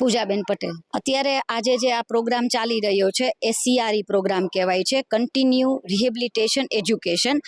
પૂજાબેન પટેલ. અત્યારે આજે જે આ પ્રોગ્રામ ચાલી રહ્યો છે એ સીઆરઈ પ્રોગ્રામ કહેવાય છે કન્ટિન્યુ રિહેબિલિટેશન એજ્યુકેશન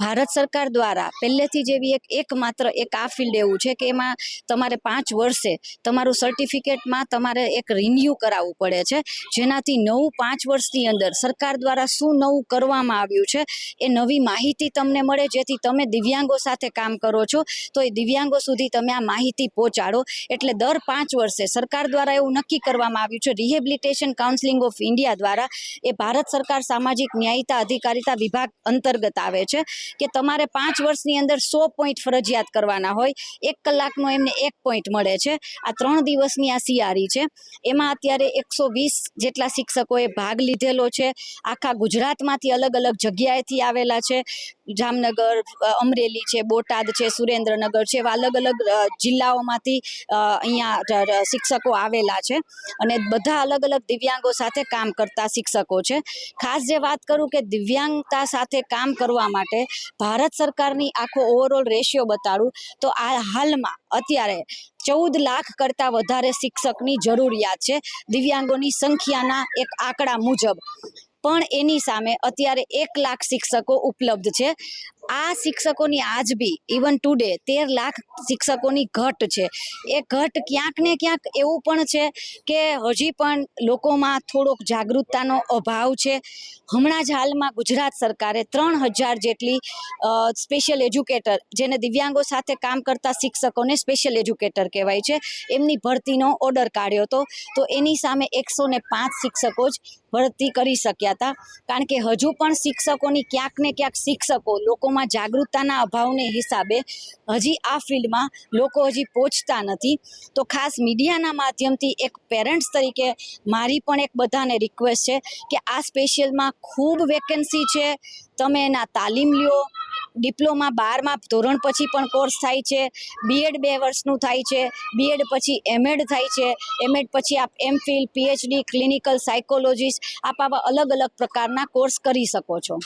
ભારત સરકાર દ્વારા પહેલેથી જેવી એક, એકમાત્ર એક આ ફિલ્ડ એવું છે કે એમાં તમારે પાંચ વર્ષે તમારું સર્ટિફિકેટમાં તમારે એક રિન્યુ કરાવવું પડે છે. જેનાથી નવું પાંચ વર્ષની અંદર સરકાર દ્વારા શું નવું કરવામાં આવ્યું છે, એ નવી માહિતી તમને મળે, જેથી તમે દિવ્યાંગો સાથે કામ કરો છો, તો એ દિવ્યાંગો સુધી તમે આ માહિતી પહોંચાડો. એટલે દર પાંચ વર્ષે સરકાર દ્વારા એવું નક્કી કરવામાં આવ્યું છે. રિહેબિલિટેશન કાઉન્સિલિંગ ઓફ ઇન્ડિયા દ્વારા એ ભારત સરકાર સામાજિક ન્યાયતા અધિકારિતા વિભાગ અંતર્ગત આવે છે કે તમારે પાંચ વર્ષની અંદર સો પોઈન્ટ ફરજિયાત કરવાના હોય, એક કલાકનો એમને એક પોઈન્ટ મળે છે. આ ત્રણ દિવસની આ સિયારી છે. એમાં અત્યારે એકસો વીસ જેટલા શિક્ષકોએ ભાગ લીધેલો છે. આખા ગુજરાતમાંથી અલગ અલગ જગ્યાએથી આવેલા છે. જામનગર અમરેલી છે, બોટાદ છે, સુરેન્દ્રનગર છે, એવા અલગ અલગ જિલ્લાઓમાંથી અહીંયા શિક્ષકો આવેલા છે. અને બધા અલગ અલગ દિવ્યાંગો સાથે કામ કરતા શિક્ષકો છે. ખાસ જે વાત કરું કે દિવ્યાંગતા સાથે કામ કરવા માટે ભારત સરકારની આખો ઓવરઓલ રેશિયો બતાડું, તો આ હાલમાં અત્યારે ચૌદ લાખ કરતાં વધારે શિક્ષકની જરૂરિયાત છે. દિવ્યાંગોની સંખ્યાના એક આંકડા મુજબ. પણ એની સામે અત્યારે એક લાખ શિક્ષકો ઉપલબ્ધ છે. આ શિક્ષકોની આજ બી ઇવન ટુડે તેર લાખ શિક્ષકોની ઘટ છે. એ ઘટ ક્યાંક ને ક્યાંક એવું પણ છે કે હજી પણ લોકોમાં થોડોક જાગૃતતાનો અભાવ છે. હમણાં જ હાલમાં ગુજરાત સરકારે ત્રણ હજાર જેટલી સ્પેશિયલ એજ્યુકેટર જેને દિવ્યાંગો સાથે કામ કરતા શિક્ષકોને સ્પેશિયલ એજ્યુકેટર કહેવાય છે, એમની ભરતીનો ઓર્ડર કાઢ્યો હતો. તો એની સામે એકસો ને પાંચ શિક્ષકો જ ભરતી કરી શક્યા હતા. કારણ કે હજુ પણ શિક્ષકોની ક્યાંક ને ક્યાંક શિક્ષકો લોકોમાં જાગૃતતાના અભાવને હિસાબે હજી આ ફિલ્ડમાં લોકો હજી પહોંચતા નથી. તો ખાસ મીડિયાના માધ્યમથી એક પેરેન્ટ્સ તરીકે મારી પણ એક બધાને રિક્વેસ્ટ છે કે આ સ્પેશિયલમાં ખૂબ વેકેન્સી છે. તમે એના તાલીમ લ્યો. ડિપ્લોમા બારમા ધોરણ પછી પણ કોર્સ થાય છે. બીએડ બે વર્ષનું થાય છે. બીએડ પછી એમએડ થાય છે. એમએડ પછી આપ એમફિલ પીએચડી ક્લિનિકલ સાયકોલોજીસ્ટ આપ આવા અલગ અલગ પ્રકારના કોર્સ કરી શકો છો.